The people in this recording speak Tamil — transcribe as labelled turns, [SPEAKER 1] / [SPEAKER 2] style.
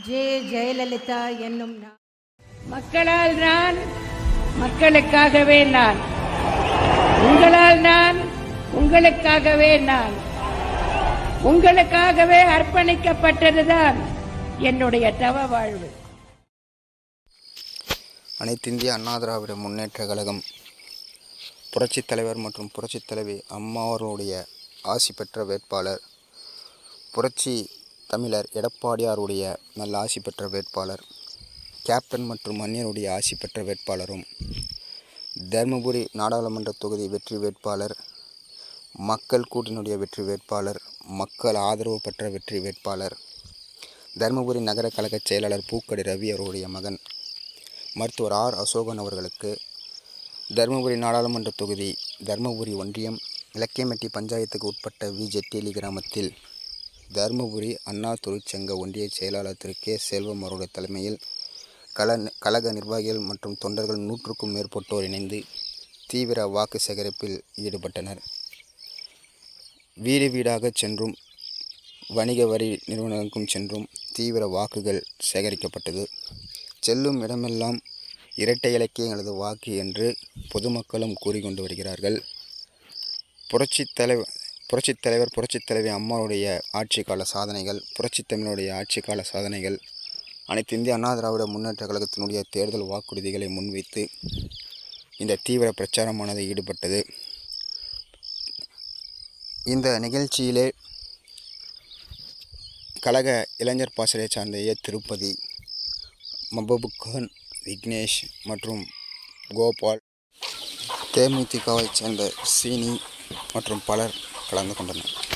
[SPEAKER 1] ஜே ஜெயலலிதா என்னும் நான்
[SPEAKER 2] மக்களால் நான் மக்களுக்காகவே நான். உங்களால் நான் உங்களுக்காகவே நான். உங்களுக்காகவே அர்ப்பணிக்கப்பட்டதுதான் என்னுடைய தவ வாழ்வு.
[SPEAKER 3] அனைத்திந்திய அண்ணா திராவிட முன்னேற்ற கழகம் புரட்சித் தலைவர் மற்றும் புரட்சித் தலைவி அம்மா அவர்களுடைய ஆசி பெற்ற வேட்பாளர் புரட்சி தமிழர் எடப்பாடியாருடைய நல்ல ஆசி பெற்ற வேட்பாளர் கேப்டன் மற்றும் மன்னியனுடைய ஆசி பெற்ற வேட்பாளரும் தருமபுரி நாடாளுமன்ற தொகுதி வெற்றி வேட்பாளர் மக்கள் கூட்டினுடைய வெற்றி வேட்பாளர் மக்கள் ஆதரவு பெற்ற வெற்றி வேட்பாளர் தருமபுரி நகர கழக செயலாளர் பூக்கடி ரவி அவருடைய மகன் மருத்துவர் ஆர் அசோகன் அவர்களுக்கு தருமபுரி நாடாளுமன்ற தொகுதி தருமபுரி ஒன்றியம் இலக்கியமெட்டி பஞ்சாயத்துக்கு உட்பட்ட வி ஜெட்டேலி கிராமத்தில் தருமபுரி அண்ணா தொழிற்சங்க ஒன்றிய செயலாளர் திரு. கே. செல்வம் அவருடைய தலைமையில் கல கழக நிர்வாகிகள் மற்றும் தொண்டர்கள் நூற்றுக்கும் மேற்பட்டோர் இணைந்து தீவிர வாக்கு சேகரிப்பில் ஈடுபட்டனர். வீடு வீடாக சென்றும் வணிக வரி நிறுவனங்களுக்கும் சென்றும் தீவிர வாக்குகள் சேகரிக்கப்பட்டது. செல்லும் இடமெல்லாம் இரட்டை இலக்கிய எங்களது வாக்கு என்று பொதுமக்களும் கூறிக்கொண்டு வருகிறார்கள். புரட்சித் தலைவர் புரட்சித் தலைவர் புரட்சித் தலைவி அம்மாவுடைய ஆட்சி கால சாதனைகள் புரட்சித் தமிழுடைய ஆட்சி கால சாதனைகள் அனைத்து இந்திய அண்ணா திராவிட முன்னேற்ற கழகத்தினுடைய தேர்தல் வாக்குறுதிகளை முன்வைத்து இந்த தீவிர பிரச்சாரமானது ஈடுபட்டது. இந்த நிகழ்ச்சியிலே கழக இளைஞர் பாசறையை சார்ந்த ஏ திருப்பதி மபபுக்கான் விக்னேஷ் மற்றும் கோபால் தேமுதிகவை சேர்ந்த சீனி மற்றும் பலர் കടന്ന് കൊണ്ടുവന്നത്